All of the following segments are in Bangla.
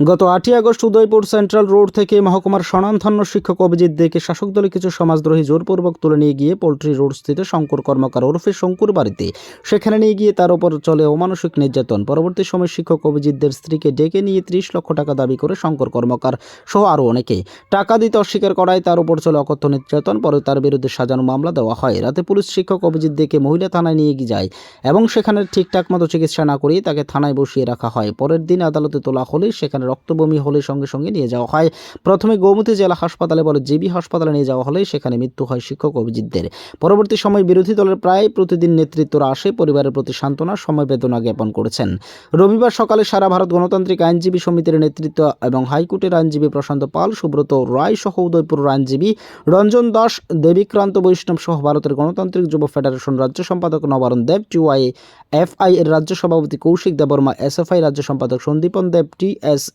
গত আটই আগস্ট উদয়পুর সেন্ট্রাল রোড থেকে মহকুমার স্বনামধন্য শিক্ষক অভিজিৎ দেকে শাসক দলের কিছু সমাজদ্রোহী জোরপূর্বক তুলে নিয়ে গিয়ে পোল্ট্রি রোড স্থিত শঙ্কর কর্মকার ওরফে শঙ্কুর বাড়িতে। সেখানে নিয়ে গিয়ে তার উপর চলে অমানসিক নির্যাতন। পরবর্তী সময় শিক্ষক অভিজিৎদের স্ত্রীকে ডেকে নিয়ে ত্রিশ লক্ষ টাকা দাবি করে শঙ্কর কর্মকার সহ আরও অনেকে। টাকা দিতে অস্বীকার করায় তার উপর চলে অকথ্য নির্যাতন, পরে তার বিরুদ্ধে সাজানো মামলা দেওয়া হয়। রাতে পুলিশ শিক্ষক অভিজিৎ দেকে মহিলা থানায় নিয়ে গিয়ে যায় এবং সেখানে ঠিকঠাক মতো চিকিৎসা না করিয়ে তাকে থানায় বসিয়ে রাখা হয়। পরের দিন আদালতে তোলা হলে সেখানে রক্তবমি হলে সঙ্গে সঙ্গে নিয়ে যাওয়া হয়। প্রথমে গৌমতী জেলা হাসপাতালে বলে জিবি হাসপাতালে নিয়ে যাওয়া হলে সেখানে মৃত্যু হয় শিক্ষক অভিজিৎদের। পরবর্তী সময় বিরোধী দলের প্রায় প্রতিদিন নেতৃত্বরা আসে, পরিবারের প্রতি সান্ত্বনা, সময় বেদনা জ্ঞাপন করেছেন। রবিবার সকালে সারা ভারত গণতান্ত্রিক আইনজীবী সমিতির নেতৃত্ব এবং হাইকোর্টের আইনজীবী প্রশান্ত পাল, সুব্রত রায় সহ উদয়পুর আইনজীবী রঞ্জন দাস, দেবীক্রান্ত বৈষ্ণব সহ ভারতের গণতান্ত্রিক যুব ফেডারেশন রাজ্য সম্পাদক নবারণ দেব, টিওয়াই এফআই এর রাজ্য সভাপতি কৌশিক দেববর্মা, এসএফআই রাজ্য সম্পাদক সন্দীপন দেব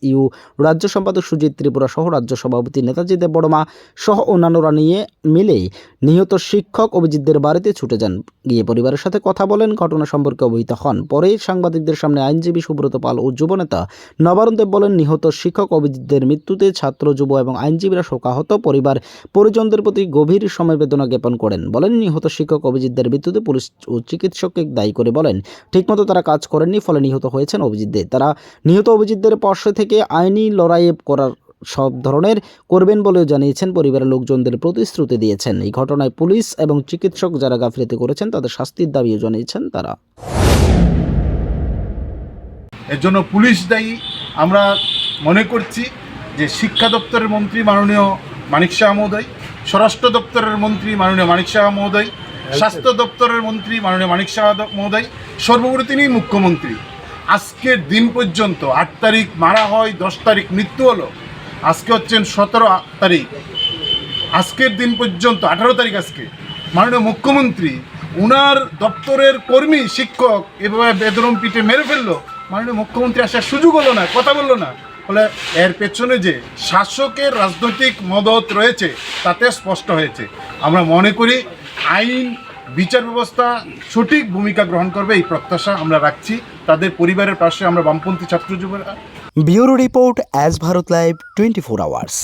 টিএসইউ রাজ্য সম্পাদক সুজিত ত্রিপুরা সহ রাজ্য সভাপতি নেতাজি দেব বড়মা সহ অন্যান্যরা নিয়ে মিলে নিহত শিক্ষক অভিজিৎদের বাড়িতে ছুটে যান। গিয়ে পরিবারের সাথে কথা বলেন, ঘটনা সম্পর্কে অবহিত হন। পরে সাংবাদিকদের সামনে আইনজীবী সুব্রত পাল ও যুবনেতা নবারুণ দেব বলেন, নিহত শিক্ষক অভিজিৎদের মৃত্যুতে ছাত্র, যুব এবং আইনজীবীরা শোকাহত। পরিবার পরিজনদের প্রতি গভীর সমবেদনা জ্ঞাপন করেন। বলেন, নিহত শিক্ষক অভিজিৎদের মৃত্যুতে পুলিশ ও চিকিৎসককে দায়ী করে বলেন, ঠিকমতো তারা কাজ করেননি, ফলে নিহত হয়েছেন অভিজিৎদের তারা নিহত অভিজিৎদের পাশে থেকে আইনি লড়াই করার সব ধরনের করবেন বলেও জানিয়েছেন পরিবারের লোকজনদের প্রতিশ্রুতি দিয়েছেন। এই ঘটনায় পুলিশ এবং চিকিৎসক যারা গাফিলতি করেছেন তাদের শাস্তির দাবিও জানিয়েছেন তারা। এর জন্য পুলিশ দায়ী। আমরা মনে করছি যে শিক্ষা দপ্তরের মন্ত্রী মাননীয় মানিক শাহ মহোদয় স্বরাষ্ট্র দপ্তরের মন্ত্রী মাননীয় মানিক শাহ মহোদয় স্বাস্থ্য দপ্তরের মন্ত্রী মাননীয় মানিক শাহ মহোদয় সর্বোপরি তিনি মুখ্যমন্ত্রী। আজকের দিন পর্যন্ত, আট তারিখ মারা হয়, দশ তারিখ মৃত্যু হলো, আজকে হচ্ছেন সতেরো তারিখ। আজকের দিন পর্যন্ত, আঠারো তারিখ আজকে, মাননীয় মুখ্যমন্ত্রী, উনার দপ্তরের কর্মী, শিক্ষক, এভাবে বেদরম পিঠে মেরে ফেলল। মাননীয় মুখ্যমন্ত্রী আসার সুযোগ হলো না, কথা বলল না। ফলে এর পেছনে যে শাসকের রাজনৈতিক মদত রয়েছে, তাতে স্পষ্ট হয়েছে। আমরা মনে করি আইন, বিচার ব্যবস্থা সঠিক ভূমিকা গ্রহণ করবে, এই প্রত্যাশা আমরা রাখছি। তাদের পরিবারের পাশে আমরা বামপন্থী ছাত্র যুবরা bureau report as Bharat live twenty four hours.